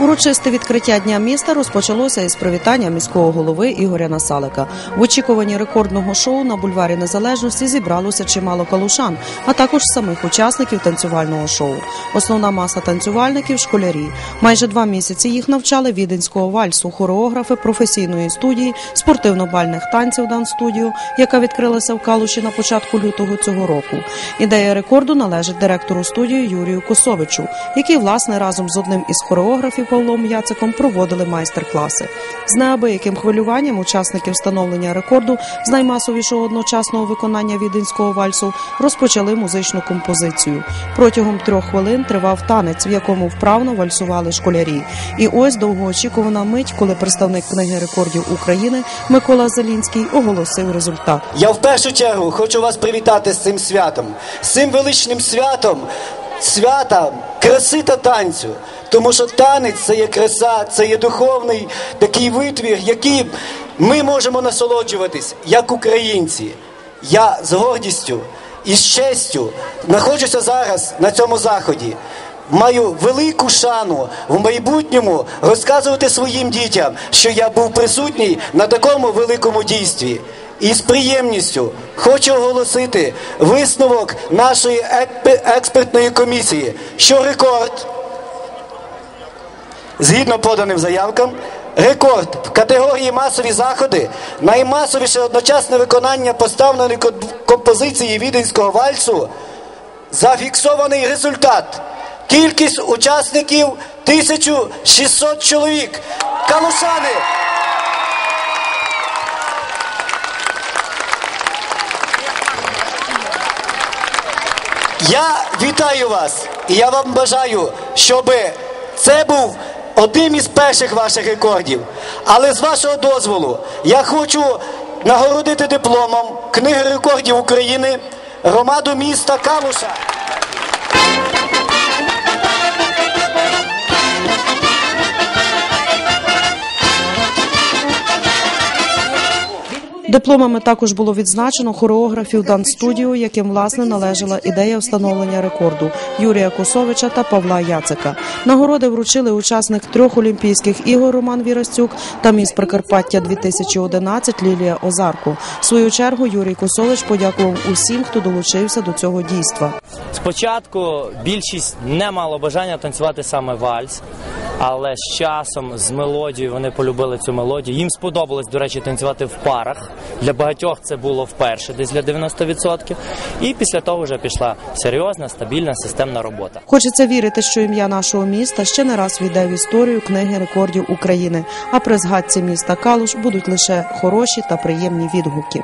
Урочисте відкриття дня міста розпочалося із привітання міського голови Ігоря Насалика. В очікуванні рекордного шоу на бульварі Незалежності зібралося чимало калушан, а також самих учасників танцювального шоу. Основна маса танцювальників школярі. Майже два місяці їх навчали віденського вальсу, хореографи професійної студії спортивно-бальних танців Дан-студіо, яка відкрилася в Калуші на початку лютого цього року. Ідея рекорду належить директору студії Юрію Косовичу, який власне разом з одним із хореографів Павлом Яциком проводили майстер-класи. З неабияким хвилюванням учасники встановлення рекорду з наймасовішого одночасного виконання віденського вальсу розпочали музичну композицію. Протягом трьох хвилин тривав танець, в якому вправно вальсували школярі. І ось довгоочікувана мить, коли представник книги рекордів України Микола Зелінський оголосив результат. Я в першу чергу хочу вас привітати з цим святом, з цим величним святом, свята краси та танцю. Тому що танець це є краса, це є духовний такий витвір, який ми можемо насолоджуватись як українці. Я з гордістю і з честю знаходжуся зараз на цьому заході. Маю велику шану в майбутньому розказувати своїм дітям, що я був присутній на такому великому дійстві. І з приємністю хочу оголосити висновок нашої експертної комісії, що рекорд, згідно поданим заявкам, рекорд в категорії масові заходи, наймасовіше одночасне виконання поставленої композиції віденського вальсу, зафіксований результат. Кількість учасників 1600 чоловік. Калушани! Я вітаю вас і я вам бажаю, щоб це був одним із перших ваших рекордів. Але з вашого дозволу я хочу нагородити дипломом книги рекордів України громаду міста Калуша. Дипломами також було відзначено хореографів Дан-студіо, яким власне належала ідея встановлення рекорду Юрія Косовича та Павла Яцика. Нагороди вручили учасник трьох Олімпійських ігор Роман Вірастюк та міс Прикарпаття 2011 Лілія Озарко. В свою чергу Юрій Косович подякував усім, хто долучився до цього дійства. Спочатку більшість не мало бажання танцювати саме вальс, але з часом, з мелодією, вони полюбили цю мелодію. Їм сподобалось, до речі, танцювати в парах. Для багатьох це було вперше, десь для 90%. І після того вже пішла серйозна, стабільна, системна робота. Хочеться вірити, що ім'я нашого міста ще не раз війде в історію книги рекордів України. А при згадці міста Калуш будуть лише хороші та приємні відгуки.